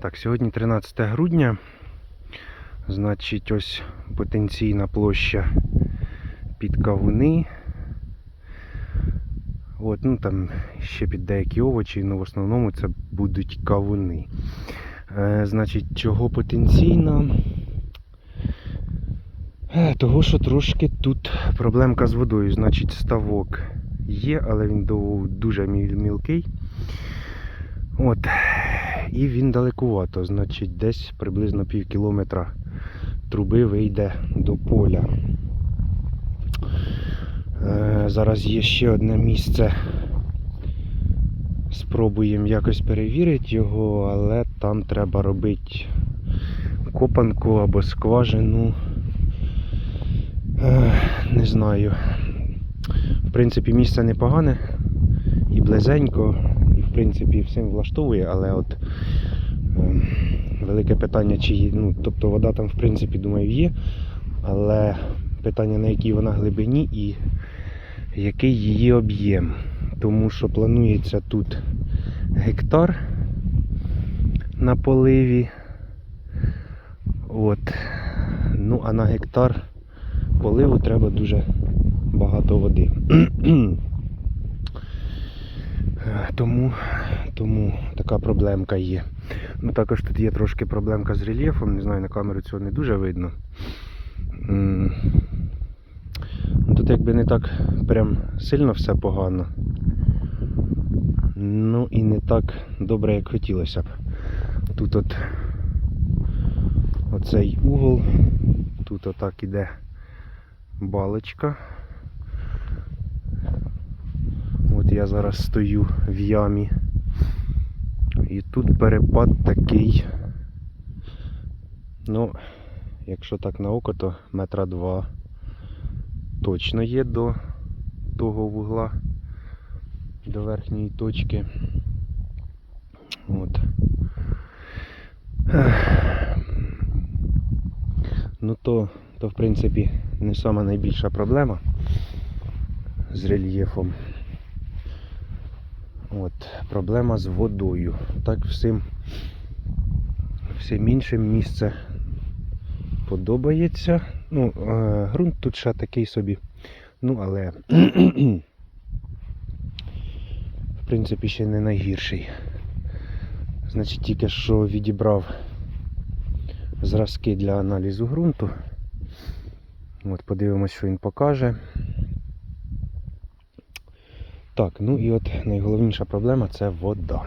Так, сьогодні 13 грудня. Значить, ось потенційна площа під кавуни. От, ну там ще під деякі овочі, але в основному це будуть кавуни. Е, значить, чого потенційна? Е, того, що трошки тут проблемка з водою. Значить, ставок є, але він дуже мілкий. От. І він далекувато, значить, десь приблизно пів кілометра труби вийде до поля. Е, зараз є ще одне місце. Спробуємо якось перевірити його, але там треба робити копанку або скважину. Е, не знаю. В принципі, місце непогане і близенько, принципі всім влаштовує, але от е, велике питання, чи ну, тобто вода там в принципі думаю є, але питання на якій вона глибині і який її об'єм. Тому що планується тут гектар на поливі. От. Ну, а на гектар поливу треба дуже багато води. Тому, тому така проблемка є. Ну, також тут є трошки проблемка з рельєфом, не знаю, на камеру цього не дуже видно. Ну, Тут якби не так прям сильно все погано. Ну і не так добре, як хотілося б. Тут от оцей угол, тут отак іде балочка. От я зараз стою в ямі. І тут перепад такий. Ну, якщо так на око, то метра два точно є до того вугла, до верхньої точки. От. Ну то, то в принципі не сама найбільша проблема з рельєфом. От, проблема з водою. Так всім, всім іншим місце подобається. Ну, е, ґрунт тут ще такий собі. Ну, але в принципі ще не найгірший. Значить, тільки що відібрав зразки для аналізу ґрунту. От, подивимось, що він покаже. Так, ну і от найголовніша проблема це вода.